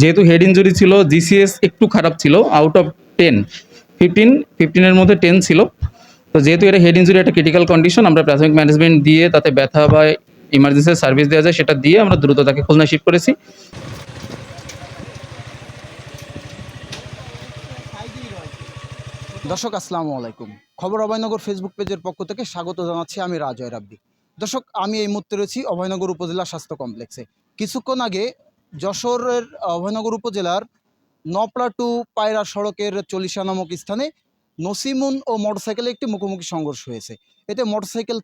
যেহেতু head injury ছিল GCS একটু খারাপ ছিল আউট অফ টেন ফিফটিন ফিফটিনের মধ্যে টেন ছিল। তো যেহেতু এটা হেড ইঞ্জুরি একটা ক্রিটিক্যাল কন্ডিশন আমরা প্রাথমিক ম্যানেজমেন্ট দিয়ে তাতে ব্যথা বা ইমার্জেন্সি সার্ভিস দেওয়া যায়, সেটা দিয়ে আমরা দ্রুত তাকে খুলনা শিফট করেছি। দর্শক, আসসালামু আলাইকুম। খবর অভয়নগর ফেসবুক পেজের পক্ষ থেকে স্বাগত জানাচ্ছি আমি রাজয় রাব্বি। দর্শক, আমি এই মুহূর্তে রয়েছি অভয়নগর উপজেলা স্বাস্থ্য কমপ্লেক্সে কিছুক্ষণ আগে যশোরের অভয়নগর উপজেলার নপড়া টু পায়রা সড়কের চল্লিশা নামক স্থানে নসিমুন ও মোটরসাইকেলে একটি মুখোমুখি সংঘর্ষ হয়েছে। এতে মোটরসাইকেল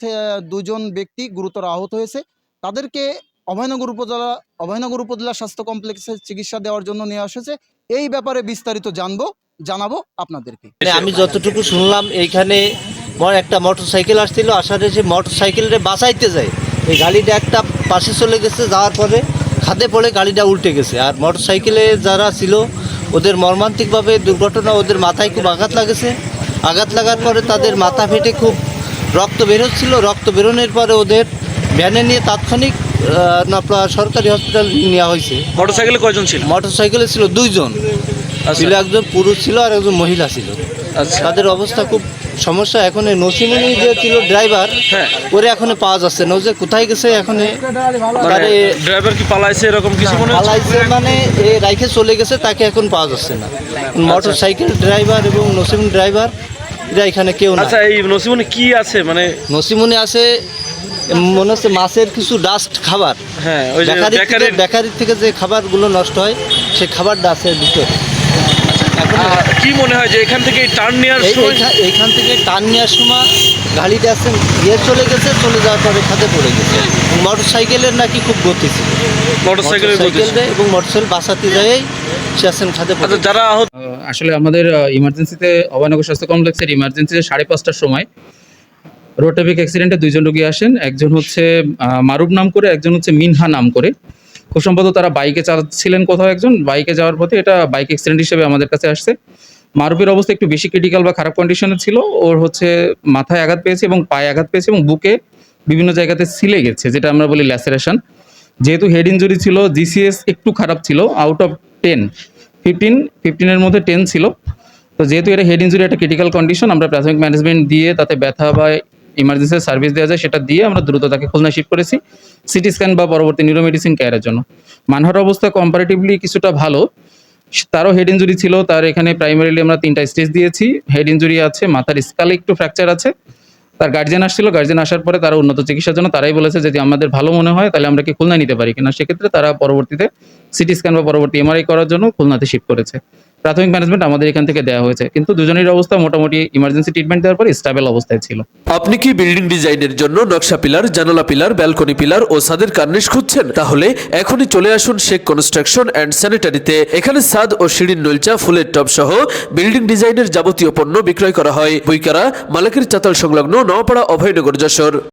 দুজন ব্যক্তি গুরুতর আহত হয়েছে। তাদেরকে অভয়নগর উপজেলা অভয়নগর উপজেলা স্বাস্থ্য কমপ্লেক্সে চিকিৎসা দেওয়ার জন্য নিয়ে এসেছে এই ব্যাপারে বিস্তারিত জানব, জানাব আপনাদেরকে। মানে আমি যতটুকু শুনলাম, এইখানে একটা মোটর সাইকেল আসছিল, আসার মোটর সাইকেলটা বাঁচাইতে যায়। এই গাড়িটা একটা পাশে চলে গেছে, যাওয়ার পরে খাদে পড়ে গাড়িটা উল্টে গেছে। আর মোটর সাইকেলে যারা ছিল ওদের মর্মান্তিকভাবে দুর্ঘটনা ওদের মাথায় খুব আঘাত লাগেছে। আঘাত লাগার পরে তাদের মাথা ফেটে খুব রক্ত বেরোচ্ছিল রক্ত বেরোনোর পরে ওদের ভ্যানে নিয়ে তাৎক্ষণিক আপনার সরকারি হসপিটাল নেওয়া হয়েছে। মোটরসাইকেলে কয়জন ছিল? মোটর সাইকেলে ছিল দুইজন। ছিল একজন পুরুষ ছিল আর একজন মহিলা ছিল। আচ্ছা। তাদের অবস্থা খুব সমস্যা এখন এই নসিমুনি যে ছিল ড্রাইভার হ্যাঁ। ওরে এখনও পাওয়া যাচ্ছে না। ও যে কোথায় গেছে এখন মানে ড্রাইভার কি পালাইছে এরকম কিছু মনে পালাইছে মানে এ রাইখে চলে গেছে তাকে এখন পাওয়া যাচ্ছে না। মোটর সাইকেল ড্রাইভার এবং নসিমুন ড্রাইভার এরা এখানে কেউ না আচ্ছা এই নসিমনে কি আছে মানে? নসিমুনি আছে মনে হচ্ছে মাছের কিছু ডাস্ট খাবার। হ্যাঁ ওই বেকারি থেকে বেকারির থেকে যে খাবারগুলো নষ্ট হয় সেই খাবারটা আছে ভিতরে। কি মনে হয় যে এখান থেকে টার্ন নেওয়ার সময় এইখান থেকে টার্ন নেওয়ার সময় গাড়িটা আছে ইয়ে চলে গেছে চলে যাওয়ার পরে খাতে পড়ে গেছে। মোটর সাইকেলের নাকি খুব গতি ছিল। মোটরসাইকেলের গতি ছিল। মোটরসাইকেলে এবং মোটরসাইকেল বাঁচাতে যাই সে আছেন খাতে পড়ে আচ্ছা যারা আহত আসলে আমাদের ইমার্জেন্সিতে অভয়নগর স্বাস্থ্য কমপ্লেক্সের ইমার্জেন্সিতে সাড়ে পাঁচটার সময় রোড ট্রাফিক অ্যাক্সিডেন্টে দুইজন রোগী আসেন। একজন হচ্ছে মারুফ নাম করে একজন হচ্ছে মিনহা নাম করে খুব সম্ভবত তারা বাইকে চালাচ্ছিলেন কোথাও একজন বাইকে যাওয়ার পথে এটা বাইক অ্যাক্সিডেন্ট হিসেবে আমাদের কাছে আসছে। মারুফের অবস্থা একটু বেশি ক্রিটিক্যাল বা খারাপ কন্ডিশনে ছিল, ওর হচ্ছে মাথায় আঘাত পেয়েছে এবং পায়ে আঘাত পেয়েছে এবং বুকে বিভিন্ন জায়গাতে সিলে গেছে, যেটা আমরা বলি ল্যাসেরেশন যেহেতু হেড ইঞ্জুরি ছিল জিসিএস একটু খারাপ ছিল আউট অফ টেন ফিফটিন ফিফটিনের মধ্যে টেন ছিল। তো যেহেতু এটা হেড ইঞ্জুরি একটা ক্রিটিক্যাল কন্ডিশন আমরা প্রাথমিক ম্যানেজমেন্ট দিয়ে তাতে ব্যথা বা ইমার্জেন্সি সার্ভিস দেওয়া যায়, সেটা দিয়ে আমরা দ্রুত তাকে খুলনা শিফট করেছি। সিটি স্ক্যান বা পরবর্তী নিউরোমেডিসিন কেয়ারের জন্য। মানহার অবস্থা কম্পারেটিভলি কিছুটা ভালো। তারও হেড ইঞ্জুরি ছিল, তার এখানে প্রাইমারিলি আমরা তিনটা স্টেজ দিয়েছি। হেড ইঞ্জুরি আছে, মাথার স্কালে একটু ফ্র্যাকচার আছে। তার গার্জেন আসছিল গার্জেন আসার পরে তারা উন্নত চিকিৎসার জন্য তারাই বলেছে যদি আমাদের ভালো মনে হয়, তাহলে আমরা কি খুলনা নিতে পারি? কিনা সেক্ষেত্রে তারা পরবর্তীতে সিটি স্ক্যান বা পরবর্তী এমআরআই করার জন্য খুলনাতে শিফট করেছে। প্রাথমিক ম্যানেজমেন্ট আমাদের এখান থেকে দেওয়া হয়েছে। কিন্তু দুজনের অবস্থা মোটামুটি ইমার্জেন্সি ট্রিটমেন্ট দেওয়ার পর স্টেবল অবস্থায় ছিল। আপনি কি বিল্ডিং ডিজাইনের জন্য নকশা পিলার, জানালা পিলার ব্যালকনি পিলার ও সাদের কার্নিশ খুঁজছেন? তাহলে এখনই চলে আসুন শেখ কনস্ট্রাকশন অ্যান্ড স্যানিটারিতে এখানে ছাদ ও সিঁড়ির নলচা, ফুলের টব সহ বিল্ডিং ডিজাইনের যাবতীয় পণ্য বিক্রয় করা হয়। বইকারা মালাকের চাতাল সংলগ্ন নওপাড়া অভয়নগর যশোর।